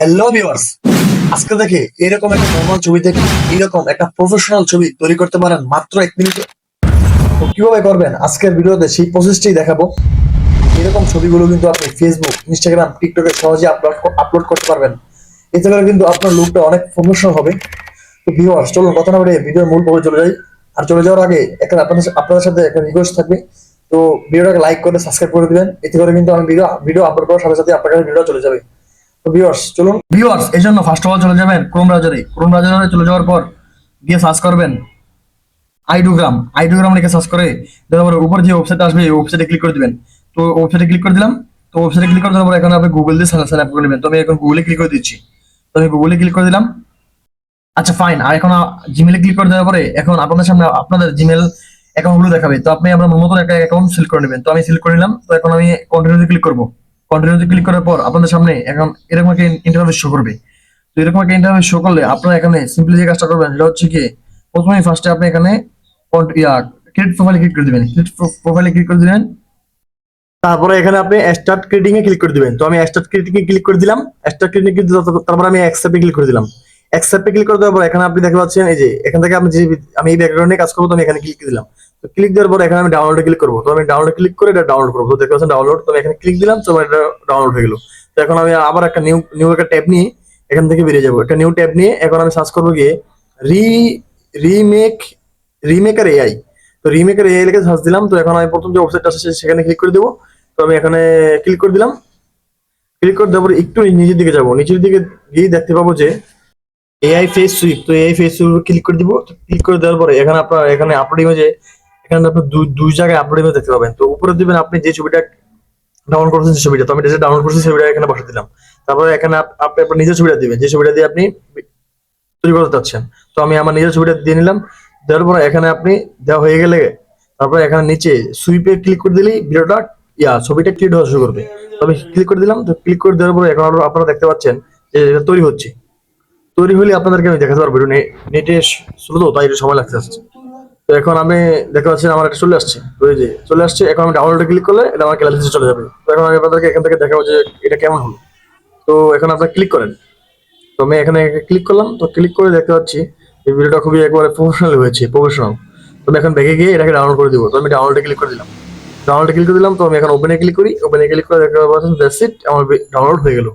Hello viewers আজকে দেখে এরকম একটা নর্মাল ছবি থেকে এরকম একটা প্রফেশনাল ছবি তৈরি করতে পারেন মাত্র এক মিনিটে। তো কীভাবে করবেন? আজকের ভিডিওতে সেই প্রসেসটাই দেখাবো। এরকম ছবিগুলো কিন্তু আপনি ফেসবুক ইনস্টাগ্রাম টিকটকে সহজে আপলোড আপলোড করতে পারবেন। এতে করে কিন্তু আপনার লুকটা অনেক প্রফেশনাল হবে। তো ভিউয়ার্স চলুন কথা না বলে ভিডিওর মূল পর্বে চলে যাই। আর চলে যাওয়ার আগে একটা আপনাদের আপনাদের সাথে একটা রিকোয়েস্ট থাকবে। তো ভিডিওটাকে লাইক করে সাবস্ক্রাইব করে দিবেন। এতে করে কিন্তু আমি ভিডিও ভিডিও আপলোড করার সাথে সাথে আপনার কাছে ভিডিও চলে যাবে। ভিউয়ার্স চলুন। ভিউয়ার্স এই জন্য ফার্স্ট অফ অল চলে যাবেন ক্রোম ব্রাউজারে ক্রোম ব্রাউজারে চলে যাওয়ার পর গিয়ে সার্চ করবেন আইডোগ্রাম আইডোগ্রাম লিখে সার্চ করে তারপর উপর যে ওয়েবসাইট আসবে, এই ওয়েবসাইটে ক্লিক করে দিবেন। তো ওয়েবসাইটে ক্লিক করে দিলাম। তো ওয়েবসাইটে ক্লিক করে দেওয়ার পর এখন আপনি গুগল দিয়ে সাইন আপ করে নেবেন তো আমি এখন গুগলে ক্লিক করে দিচ্ছি। তো আমি গুগলে ক্লিক করে দিলাম। আচ্ছা ফাইন আর এখন জিমেলে ক্লিক করে দেওয়ার পরে এখন আপনাদের সামনে আপনাদের জিমেল অ্যাকাউন্টগুলো দেখাবে। তো আপনি আপনার নতুন একটা অ্যাকাউন্ট সিলেক্ট করে নেবেন। তো আমি সিলেক্ট করে নিলাম। তো এখন আমি কন্টিনিউতে ক্লিক করব। কন্টিনিউতে ক্লিক করার পর আপনাদের সামনে এখন এরকম একটা ইন্টারভিউ শো করবে। তো এরকম একটা ইন্টারভিউ শো করলে আপনারা এখানে সিম্পলি যে কাজটা করবেন সেটা হচ্ছে কি প্রথমে ফার্স্টে আপনি এখানে ক্রেডিট প্রোফাইলে ক্লিক করে দিবেন। ক্রেডিট প্রোফাইলে ক্লিক করে দিবেন। তারপরে এখানে আপনি স্টার্ট ক্রিয়েটিং এ ক্লিক করে দিবেন। তো আমি স্টার্ট ক্রিয়েটিং এ ক্লিক করে দিলাম। স্টার্ট ক্রিয়েটিং এ তারপর আমি অ্যাকসেপ্টে ক্লিক করে দিলাম। অ্যাকসেপ্টে ক্লিক করে দেওয়ার পর এখানে আপনি দেখতে পাচ্ছেন, এই যে এখান থেকে আমি যে আমি এই ব্যাকগ্রাউন্ডে কাজ করব, তো আমি এখানে ক্লিক করে দিলাম। ক্লিক দেওয়ার পর এখানে আমি ডাউনলোডে ক্লিক করব। তো আমি ডাউনলোড ক্লিক করে এটা ডাউনলোড করব। দেখতে পাচ্ছেন ডাউনলোড তো আমি এখানে ক্লিক দিলাম, তো এটা ডাউনলোড হয়ে গেলো। তো এখন আমি আবার একটা নিউ নিউ একটা ট্যাব নিয়ে এখান থেকে বেরিয়ে যাব। একটা নিউ ট্যাব নিয়ে এখন আমি সার্চ করব গিয়ে রি রিমেক রিমেকার এআই তো রিমেকার এআই লিখে সার্চ দিলাম, তো এখন আমি প্রথম যে ওয়েবসাইটটা আছে সেখানে ক্লিক করে দেবো। তো আমি এখানে ক্লিক করে দিলাম। ক্লিক করে দেওয়ার পর একটু নিচের দিকে যাব। নিচের দিকে গিয়ে দেখতে পাবো যে এআই ফেস সুইপ তো এআই ফেস সুইপ ক্লিক করে দিব। ক্লিক করে দেওয়ার পরে এখানে আপনার এখানে আপলোড ইমেজে এখানে আপনি দুই দুই জায়গায় আপলোড ইমেজ দেখতে পাবেন। তো উপরে দিবেন আপনি যে ছবিটা ডাউনলোড করছেন ছবিটা। তো আমি যেটা ডাউনলোড করছি, ছবিটা এখানে বসে দিলাম। তারপরে এখানে আপনি আপনার নিজের ছবিটা দিবেন। যে ছবিটা দিয়ে আপনি তৈরি করতে চাচ্ছেন। তো আমি আমার নিজের ছবিটা দিয়ে নিলাম। দেওয়ার পরে এখানে আপনি দেওয়া হয়ে গেলে তারপরে এখানে নিচে সুইপে ক্লিক করে দিলেই ভিডিওটা, ইয়া, ছবিটা ক্লিক হওয়া শুরু করবে। তো আমি ক্লিক করে দিলাম। তো ক্লিক করে দেওয়ার পরে এখন আপনারা দেখতে পাচ্ছেন যে তৈরি হচ্ছে। তৈরি হলে আপনাদেরকে আমি দেখাতে পারব। নেটে তো তাই সময় লাগতে আসছে। তো এখন আমি দেখতে পাচ্ছি আমার এটা চলে আসছে। এই যে চলে আসছে, এখন আমি ডাউনলোডে ক্লিক করলে এটা আমার গ্যালারিতে চলে যাবে। তো এখন আমি আপনাদেরকে এখান থেকে দেখাবো যে এটা কেমন হলো। তো এখন আপনারা ক্লিক করেন। তো আমি এখানে ক্লিক করলাম। তো ক্লিক করে দেখতে পাচ্ছি এই ভিডিওটা খুবই একবারে প্রফেশনাল হয়েছে প্রফেশনাল তো আমি এখন ব্যাগে গিয়ে এটাকে ডাউনলোড করে দিব। তো আমি ডাউনলোডে ক্লিক করে দিলাম। ডাউনলোডে ক্লিক করে দিলাম। তো আমি এখন ওপেনে ক্লিক করি। ওপেনে ক্লিক করে দেখতে পাচ্ছেন দ্যাটস ইট আমার ডাউনলোড হয়ে গেল।